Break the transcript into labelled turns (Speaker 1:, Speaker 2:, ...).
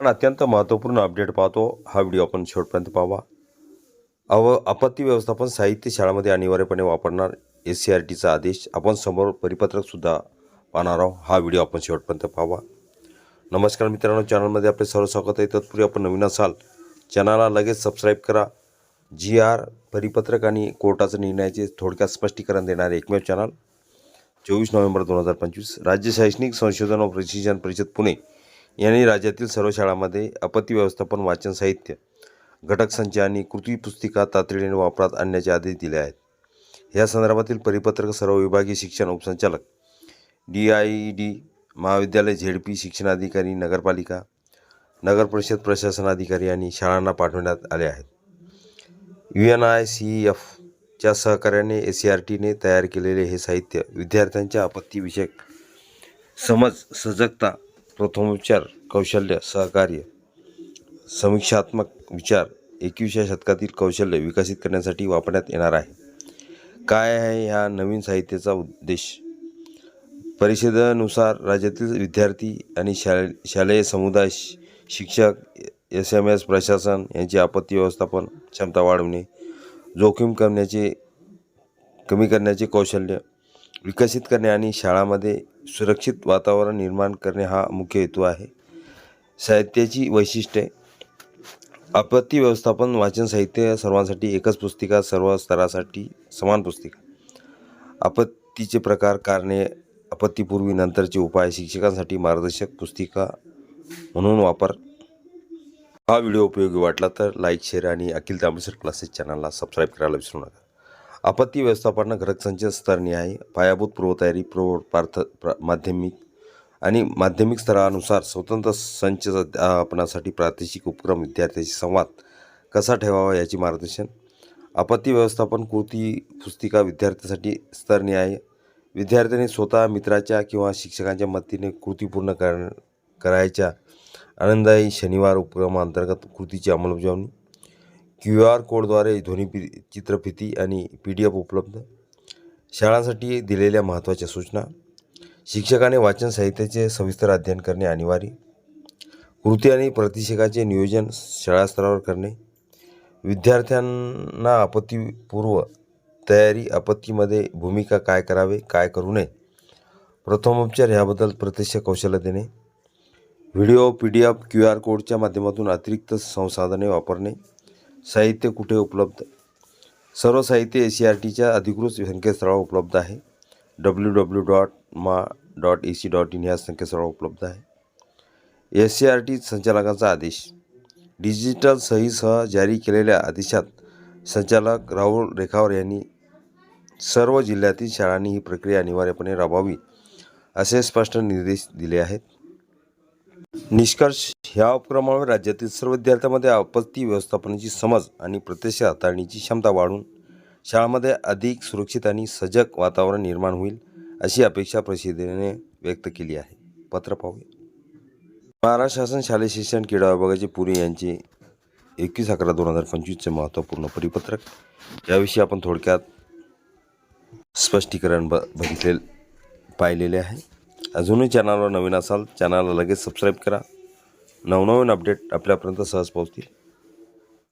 Speaker 1: पण अत्यंत महत्त्वपूर्ण अपडेट पाहतो. हा व्हिडिओ आपण शेवटपर्यंत पाहावा. अव आपत्ती व्यवस्थापन साहित्य शाळामध्ये अनिवार्यपणे वापरणार एस सी आर टीचा आदेश. आपण समोर परिपत्रकसुद्धा पाहणार आहोत. हा व्हिडिओ आपण शेवटपर्यंत पाहावा. नमस्कार मित्रांनो चॅनलमध्ये आपले सर्व स्वागत आहे. तत्पूर्वी आपण नवीन असाल चॅनलला लगेच सबस्क्राईब करा. जी आर परिपत्रक आणि कोर्टाचं निर्णयाचे थोडक्यात स्पष्टीकरण देणारे एकमेव चॅनल. चोवीस नोव्हेंबर दोन हजार पंचवीस राज्य शैक्षणिक संशोधन व प्रशिक्षण परिषद पुणे. यांनी राज्यातील सर्व शाळांमध्ये आपत्ती व्यवस्थापन वाचन साहित्य घटक संच आणि कृती पुस्तिका तातडीने वापरात आणण्याचे आदेश दिले आहेत. या संदर्भातील परिपत्रक सर्व विभागीय शिक्षण उपसंचालक डी आय डी महाविद्यालय झेड पी शिक्षणाधिकारी नगरपालिका नगर परिषद प्रशासन अधिकारी आणि शाळांना पाठवण्यात आले आहेत. यू एन आय सी एफच्या सहकार्याने एस सी आर टीने तयार केलेले हे साहित्य विद्यार्थ्यांच्या आपत्तीविषयक समज सजगता प्रथमोपचार कौशल्य सहकार्य. समीक्षात्मक विचार एकविसव्या शतकातील कौशल्य विकसित करण्यासाठी वापरण्यात येणार आहे. काय आहे ह्या नवीन साहित्याचा उद्देश? परिषदेनुसार राज्यातील विद्यार्थी आणि शाळे शालेय समुदाय शिक्षक एस एम एस प्रशासन यांची आपत्ती व्यवस्थापन क्षमता वाढवणे जोखीम करण्याचे कमी करण्याचे कौशल्य विकसित करणे आणि शाळामध्ये सुरक्षित वातावरण निर्माण करणे हा मुख्य हेतू आहे. साहित्याची वैशिष्ट्ये. आपत्ती व्यवस्थापन वाचन साहित्य सर्वांसाठी एकच पुस्तिका सर्व स्तरासाठी समान पुस्तिका. आपत्तीचे प्रकार कारणे आपत्तीपूर्वी नंतरचे उपाय शिक्षकांसाठी मार्गदर्शक पुस्तिका म्हणून वापर. हा व्हिडिओ उपयोगी वाटला तर लाईक शेअर आणि अखिल तांबेसर क्लासेस चॅनलला सबस्क्राईब करायला विसरू नका. आपत्ती व्यवस्थापन घटक संच आहे. पायाभूत पूर्वतयारी प्रौढ पार्थ प्र माध्यमिक आणि माध्यमिक स्तरानुसार स्वतंत्र संच अध्यापनासाठी प्रादेशिक उपक्रम विद्यार्थ्यांशी संवाद कसा ठेवावा याची मार्गदर्शन. आपत्ती व्यवस्थापन कृती पुस्तिका विद्यार्थ्यांसाठी आहे. विद्यार्थ्यांनी स्वतः मित्राच्या किंवा शिक्षकांच्या मदतीने कृती पूर्ण कर करायच्या आनंददायी शनिवार उपक्रमाअंतर्गत कृतीची अंमलबजावणी क्यू आर कोडद्वारे ध्वनी पि चित्रफिती आणि पी डी एफ उपलब्ध. शाळांसाठी दिलेल्या महत्त्वाच्या सूचना. शिक्षकाने वाचन साहित्याचे सविस्तर अध्ययन करणे अनिवार्य. कृती आणि प्रतिषेकाचे नियोजन शाळास्तरावर करणे. विद्यार्थ्यांना आपत्तीपूर्व तयारी आपत्तीमध्ये भूमिका काय करावे काय करू नये प्रथमोपचार ह्याबद्दल प्रत्यक्ष कौशल्य देणे. Video P D F Q R कोडच्या माध्यमातून अतिरिक्त संसाधने वापरणे. साहित्य कुठे उपलब्ध? सर्व साहित्य ए सी आर टीच्या अधिकृत संकेतस्थळावर उपलब्ध आहे. डब्ल्यू डब्ल्यू डॉट मा dot A C dot in ह्या संकेतस्थळावर उपलब्ध आहे. एस सी आर टी संचालकांचा आदेश. डिजिटल सहीसह जारी केलेल्या आदेशात संचालक राहुल रेखावर यांनी सर्व जिल्ह्यातील शाळांनी ही प्रक्रिया अनिवार्यपणे राबवावी असे स्पष्ट निर्देश दिले आहेत. निष्कर्ष ह्या उपक्रमामुळे राज्यातील सर्व विद्यार्थ्यांमध्ये आपत्ती व्यवस्थापनाची समज आणि प्रत्यक्ष हाताळणीची क्षमता वाढून शाळांमध्ये अधिक सुरक्षित आणि सजग वातावरण निर्माण होईल अशी अपेक्षा परिषदेने व्यक्त केली आहे. पत्र पाहूया. महाराष्ट्र शासन शालेय शिक्षण क्रीडा विभागाचे पुणे यांचे एकवीस अकरा दोन हजार पंचवीसचे महत्त्वपूर्ण परिपत्रक. याविषयी आपण थोडक्यात स्पष्टीकरण ब बघितले पाहिलेले आहे. अजूनही चॅनलवर नवीन असाल चॅनलला लगेच सबस्क्राईब करा. नवनवीन अपडेट आपल्यापर्यंत सहज पोहोचतील.